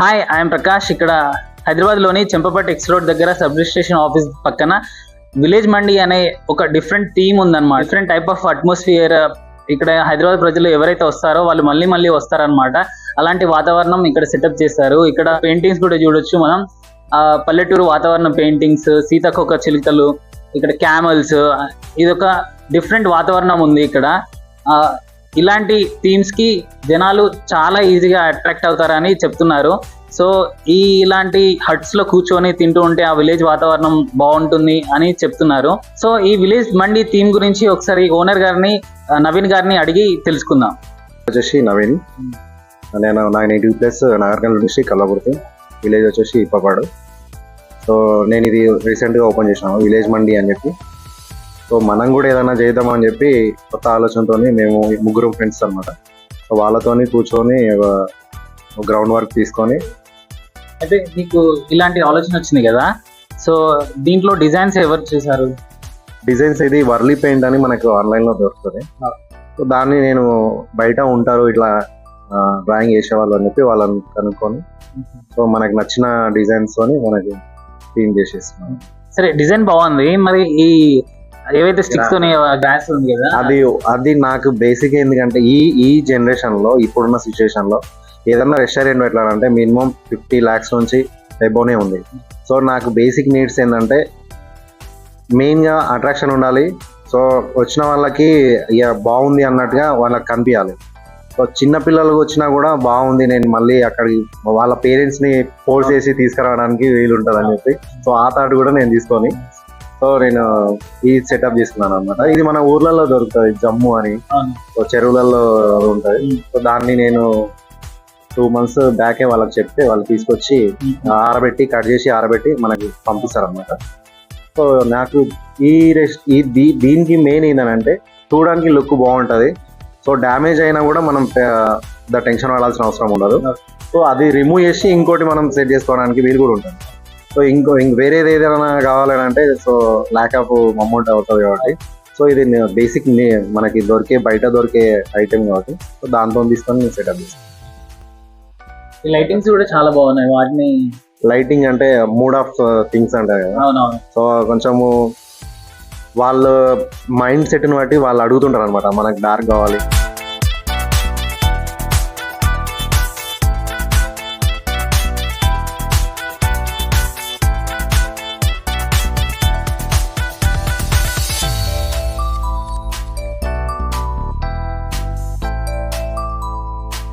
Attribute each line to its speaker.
Speaker 1: Hi I'm Prakash ఇక్కడ హైదరాబాద్లోని చెంపపట్టి ఎక్స్ రోడ్ దగ్గర సబ్ రిజిస్ట్రేషన్ ఆఫీస్ పక్కన విలేజ్ మండి అనే ఒక డిఫరెంట్ థీమ్ ఉందన్నమాట. డిఫరెంట్ టైప్ ఆఫ్ అట్మాస్ఫియర్ ఇక్కడ హైదరాబాద్ ప్రజలు ఎవరైతే వస్తారో వాళ్ళు మళ్ళీ మళ్ళీ వస్తారనమాట అలాంటి వాతావరణం ఇక్కడ సెటప్ చేస్తారు ఇక్కడ పెయింటింగ్స్ కూడా చూడొచ్చు మనం. పల్లెటూరు వాతావరణ పెయింటింగ్స్ సీతాకోక చిలుకలు ఇక్కడ క్యామల్స్ ఇది ఒక డిఫరెంట్ వాతావరణం ఉంది ఇక్కడ. ఇలాంటి థీమ్స్కి జనాలు చాలా ఈజీగా అట్రాక్ట్ అవుతారని చెప్తున్నారు. సో ఈ ఇలాంటి హట్స్లో కూర్చొని తింటూ ఉంటే ఆ విలేజ్ వాతావరణం బాగుంటుంది అని చెప్తున్నారు. సో ఈ విలేజ్ మండి థీమ్ గురించి ఒకసారి ఓనర్ గారిని నవీన్ గారిని అడిగి తెలుసుకుందాం.
Speaker 2: వచ్చేసి నవీన్. నేను నా native place Nagarkurnool district Kallaburthi village వచ్చేసి ఇప్పపాడు. సో నేను ఇది రీసెంట్గా ఓపెన్ చేసినాను విలేజ్ మండి అని చెప్పి. సో మనం కూడా ఏదైనా చేద్దామని చెప్పి కొత్త ఆలోచనతో మేము ముగ్గురు ఫ్రెండ్స్ అనమాట సో వాళ్ళతోని కూర్చొని గ్రౌండ్ వర్క్ తీసుకొని.
Speaker 1: అయితే మీకు ఇలాంటి ఆలోచన వచ్చింది కదా? సో దీంట్లో డిజైన్స్ ఎవరు చేశారు?
Speaker 2: డిజైన్స్ ఇది వర్లీ పెయింట్ అని మనకు ఆన్లైన్లో దొరుకుతుంది. సో దాన్ని నేను బయట ఉంటారు ఇట్లా డ్రాయింగ్ చేసేవాళ్ళు అని చెప్పి వాళ్ళని కనుక్కొని సో మనకి నచ్చిన డిజైన్స్ తోని మనకి థీమ్ చేసేస్తున్నాం.
Speaker 1: సరే డిజైన్ బాగుంది. మరి ఈ ఏవైతే స్టిక్స్ గ్లాస్ ఉంది కదా?
Speaker 2: అది అది నాకు బేసిక్ ఎందుకంటే ఈ ఈ జనరేషన్లో ఇప్పుడున్న సిచ్యువేషన్లో ఏదన్నా రెస్టారెంట్ పెట్టాలంటే మినిమం ఫిఫ్టీ ల్యాక్స్ నుంచి ఎబోనే ఉంది. సో నాకు బేసిక్ నీడ్స్ ఏంటంటే మెయిన్గా అట్రాక్షన్ ఉండాలి. సో వచ్చిన వాళ్ళకి ఇక బాగుంది అన్నట్టుగా వాళ్ళకి కనిపించాలి సో చిన్న పిల్లలకు వచ్చినా కూడా బాగుంది నేను మళ్ళీ అక్కడికి వాళ్ళ పేరెంట్స్ని ఫోర్స్ చేసి తీసుకురావడానికి వీలు ఉంటుంది అని చెప్పి సో ఆ థాట్ కూడా నేను తీసుకొని సో నేను ఈ సెటప్ తీసుకున్నాను అనమాట ఇది మన ఊర్లలో దొరుకుతుంది జమ్ము అని. సో చెరువులలో ఉంటుంది. సో దాన్ని నేను టూ మంత్స్ బ్యాకే వాళ్ళకి చెప్తే వాళ్ళు తీసుకొచ్చి ఆరబెట్టి కట్ చేసి ఆరబెట్టి మనకి పంపిస్తారు అనమాట సో నాకు ఈ రెస్ట్ ఈ దీ- దీనికి మెయిన్ ఏంటంటే చూడడానికి లుక్ బాగుంటది. సో డ్యామేజ్ అయినా కూడా మనం ద టెన్షన్ పడాల్సిన అవసరం ఉండదు. సో అది రిమూవ్ చేసి ఇంకోటి మనం సెట్ చేసుకోవడానికి వీలు కూడా ఉంటుంది. సో ఇంకో ఇంక వేరేది ఏదైనా కావాలని అంటే సో ల్యాక్ ఆఫ్ అమౌంట్ అవుతుంది కాబట్టి. సో ఇది బేసిక్ మనకి దొరికే బయట దొరికే ఐటెం కాబట్టి. సో దాంతో తీసుకొని నేను సెటప్ చేస్తాను.
Speaker 1: ఈ లైటింగ్స్ కూడా చాలా బాగున్నాయి. వాటిని
Speaker 2: లైటింగ్ అంటే మూడ్ ఆఫ్ థింగ్స్ అంటారు కదా.
Speaker 1: అవునవును.
Speaker 2: సో కొంచెము వాళ్ళ మైండ్ సెట్ని బట్టి వాళ్ళు అడుగుతుంటారు అనమాట మనకు డార్క్ కావాలి.